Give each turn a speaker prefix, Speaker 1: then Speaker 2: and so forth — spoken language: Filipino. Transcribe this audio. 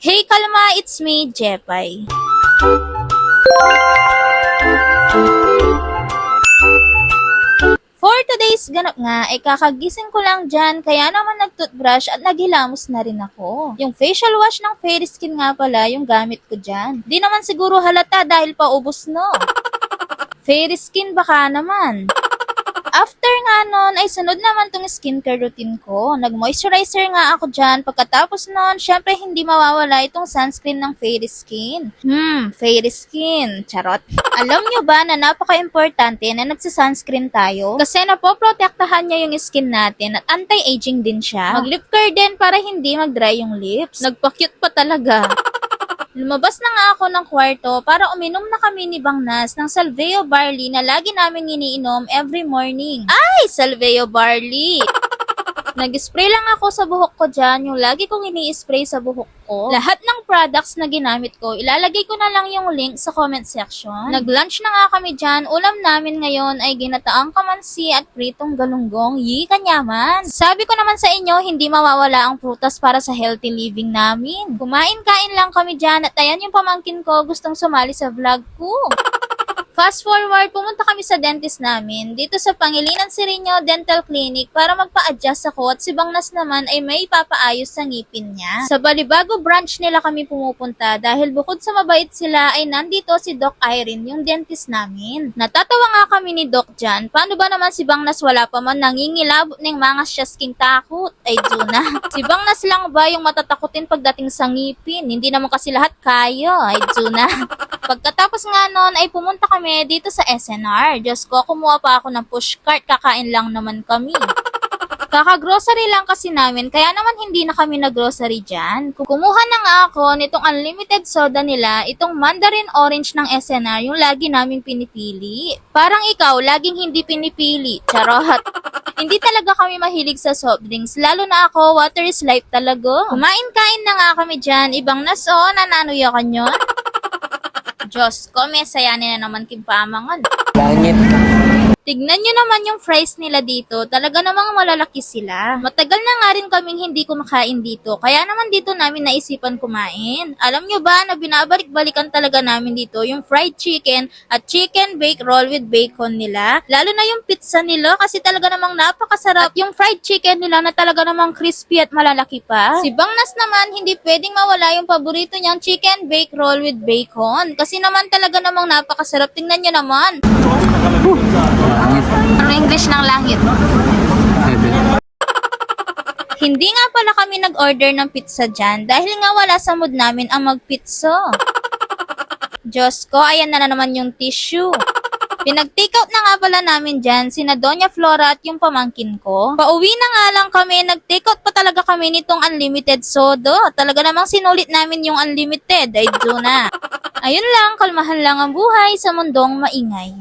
Speaker 1: Hey Kalma, it's me, Jepay. For today's ganap nga, ay kakagising ko lang dyan, kaya naman nag-toothbrush at naghilamos na rin ako. Yung facial wash ng Fairy Skin nga pala, yung gamit ko dyan. Di naman siguro halata dahil paubos no. Fairy Skin baka naman. After nga nun, ay sunod naman tong skincare routine ko. Nag-moisturizer nga ako dyan. Pagkatapos nun, syempre hindi mawawala itong sunscreen ng Fairy Skin. Hmm, Fairy Skin. Charot. Alam nyo ba na napaka-importante na nagsisunscreen tayo? Kasi napoprotektahan niya yung skin natin at anti-aging din siya. Mag-lip care din para hindi mag-dry yung lips. Nagpa-cute pa talaga. Lumabas na nga ako ng kwarto para uminom na kami ni Bangnas ng Salveo Barley na lagi namin iniinom every morning. Ay, Salveo Barley! Nag-spray lang ako sa buhok ko dyan, yung lagi kong ini-spray sa buhok ko. Lahat ng products na ginamit ko, ilalagay ko na lang yung link sa comment section. Nag-lunch na nga kami dyan. Ulam namin ngayon ay ginataang kamansi at pritong galunggong. Yi, kanyaman! Sabi ko naman sa inyo, hindi mawawala ang prutas para sa healthy living namin. Kumain-kain lang kami dyan at ayan yung pamangkin ko gustong sumali sa vlog ko. Fast forward, pumunta kami sa dentist namin dito sa Pangilinan Sereno Dental Clinic para magpa-adjust ako at si Bangnas naman ay may papaayos sa ngipin niya. Sa Balibago branch nila kami pumupunta dahil bukod sa mabait sila ay nandito si Doc Irene, yung dentist namin. Natatawa nga kami ni Doc dyan. Paano ba naman si Bangnas wala pa man nangingilabot ng mga siyasking takot? Ay, Juna. si Bangnas lang ba yung matatakutin pagdating sa ngipin? Hindi naman kasi lahat kayo. Ay, Juna. Pagkatapos nga nun ay pumunta kami dito sa SNR. Diyos ko, kumuha pa ako ng pushcart. Kakain lang naman kami. Kaka-grocery lang kasi namin, kaya naman hindi na kami nag-grocery dyan. Kumuha na nga ako nitong unlimited soda nila, itong mandarin orange ng SNR, yung lagi naming pinipili. Parang ikaw, laging hindi pinipili. Charot. Hindi talaga kami mahilig sa soft drinks, lalo na ako, water is life talaga. Kumain-kain na nga kami dyan, ibang naso, nananuya ka nyo. Diyos ko, may sayanin na naman kimpamangan.
Speaker 2: Langit.
Speaker 1: Tignan nyo naman yung fries nila dito. Talaga namang malalaki sila. Matagal na nga rin kaming hindi kumakain dito. Kaya naman dito namin naisipan kumain. Alam nyo ba na binabalik-balikan talaga namin dito yung fried chicken at chicken bake roll with bacon nila. Lalo na yung pizza nila kasi talaga namang napakasarap. Yung fried chicken nila na talaga namang crispy at malalaki pa. Si Bangnas naman hindi pwedeng mawala yung paborito niyang chicken bake roll with bacon. Kasi naman talaga namang napakasarap. Tingnan nyo naman.
Speaker 2: Langit.
Speaker 1: Ano English ng langit?
Speaker 2: Heaven.
Speaker 1: Hindi nga pala kami nag-order ng pizza dyan dahil nga wala sa mood namin ang magpizza. Diyos ko, ayan na, na naman yung tissue. Pinag-take out na nga pala namin dyan, sina Doña Flora at yung pamangkin ko. Pauwi na nga lang kami, nag-take out pa talaga kami nitong unlimited soda. Talaga namang sinulit namin yung unlimited, ay do na. Ayun lang, kalmahan lang ang buhay sa mundong maingay.